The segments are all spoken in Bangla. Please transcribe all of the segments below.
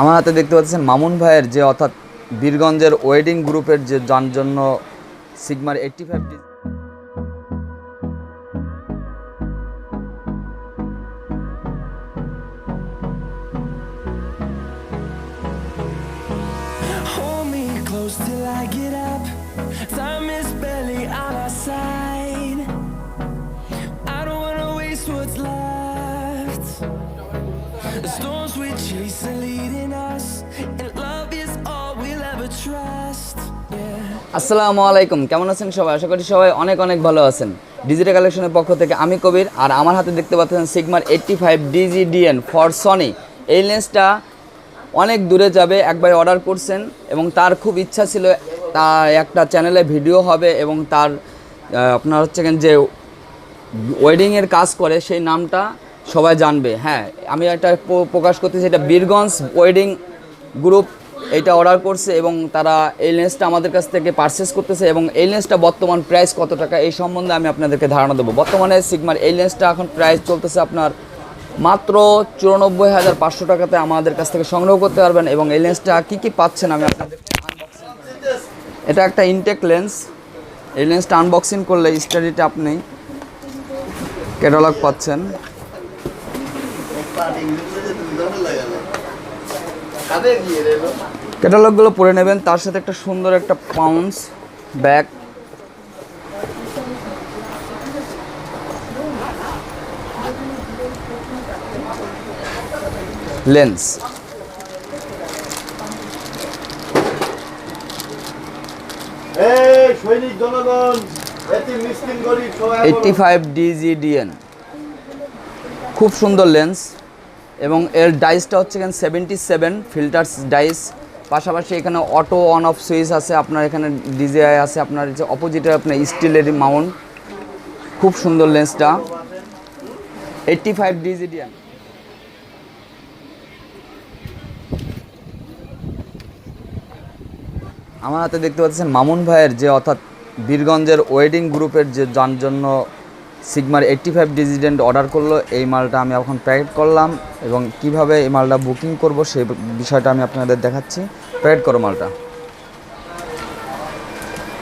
আমার হাতে দেখতে পাচ্ছেন মামুন ভাইয়ের যে, অর্থাৎ বীরগঞ্জের ওয়েডিং গ্রুপের যে যান জন্য সিগমার eighty five What's left? The storms we chase are leading us, and love is all we'll ever trust. আসসালামু আলাইকুম কেমন আছেন সবাই? আশা করি সবাই অনেক অনেক ভালো আছেন। ডিজিটাল কালেকশনের পক্ষ থেকে আমি কবির আর আমার হাতে দেখতে পাচ্ছেন সিগমার eighty five D G D N for Sony এই লেন্সটা অনেক দূরে যাবে একবার অর্ডার করছেন এবং তার খুব ইচ্ছা ছিল তার একটা চ্যানেলে ভিডিও হবে এবং তার আপনার হচ্ছে যে ওয়েডিংয়ের কাজ করে সেই নামটা সবাই জানবে হ্যাঁ আমি প- প্রকাশ করতেছি এটা বীরগঞ্জ ওয়েডিং গ্রুপ এটা অর্ডার করছে এবং তারা এই লেন্সটা আমাদের কাছ থেকে পারচেস করতেছে এবং এই লেন্সটা বর্তমান প্রাইস কত টাকা, এই সম্বন্ধে আমি আপনাদেরকে ধারণা দেবো। বর্তমানে সিগমার এই লেন্সটা এখন প্রাইস চলতেছে আপনার মাত্র চুরানব্বই হাজার পাঁচশো টাকাতে আমাদের কাছ থেকে সংগ্রহ করতে পারবেন এবং এই লেন্সটা কী কী পাচ্ছেন আমি আপনাদের এটা একটা ইনটেক লেন্স এই লেন্সটা আনবক্সিং করলে স্টাডিটা আপনি ক্যাটালগ পাচ্ছেন। ক্যাটালগুলো পরে নেবেন তার সাথে একটা সুন্দর একটা পাউন্স ব্যাগ লেন্স সৈনিক জনগণ এইটটি ফাইভ ডিজিডিএন খুব সুন্দর লেন্স এবং এর ডাইসটা হচ্ছে এখানে সেভেন্টি সেভেন ফিল্টার্স ডাইস পাশাপাশি এখানে অটো অন অফ সুইচ আছে, আপনার এখানে ডিজিআই আছে, আপনার যে অপোজিটে আপনার স্টিলের মাউন্ট খুব সুন্দর লেন্সটা এইটটি ফাইভ ডিজিডিএন আমার হাতে দেখতে পাচ্ছেন মামুন ভাইয়ের যে, অর্থাৎ বীরগঞ্জের ওয়েডিং গ্রুপের যে, যার জন্য সিগমার এইটটি ফাইভ ডিজিডেন্ট অর্ডার করল, এই মালটা আমি এখন প্যাকেট করলাম এবং কীভাবে এই মালটা বুকিং করব সেই বিষয়টা আমি আপনাদের দেখাচ্ছি। প্যাকেট করো মালটা।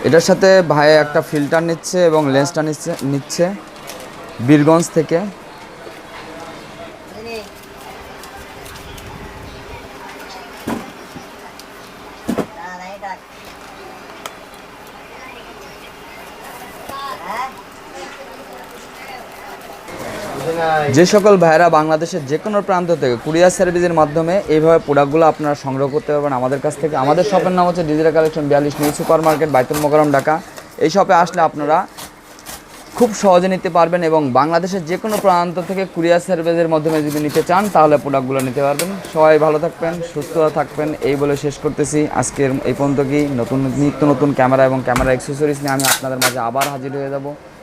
এটার সাথে ভাই একটা ফিল্টার নিচ্ছে এবং লেন্সটা নিচ্ছে নিচ্ছে বীরগঞ্জ থেকে। যে সকল ভাইরা বাংলাদেশের যে কোনো প্রান্ত থেকে কুরিয়ার সার্ভিসের মাধ্যমে এইভাবে প্রোডাক্টগুলো আপনারা সংগ্রহ করতে পারবেন আমাদের কাছ থেকে। আমাদের শপের নাম হচ্ছে ডিজিটাল কালেকশন বিয়াল্লিশ new super market Baitul Mukarram Dhaka. এই শপে আসলে আপনারা খুব সহজে নিতে পারবেন এবং বাংলাদেশের যে কোনো প্রান্ত থেকে কুরিয়ার সার্ভিসের মাধ্যমে যদি নিতে চান, তাহলে প্রোডাক্টগুলো নিতে পারবেন। সবাই ভালো থাকবেন, সুস্থ থাকবেন, এই বলে শেষ করতেছি। আজকের এই পর্যন্ত কি নতুন নিত্য নতুন ক্যামেরা এবং ক্যামেরা অ্যাক্সেসরিজ নিয়ে আমি আপনাদের মাঝে আবার হাজির হয়ে যাব।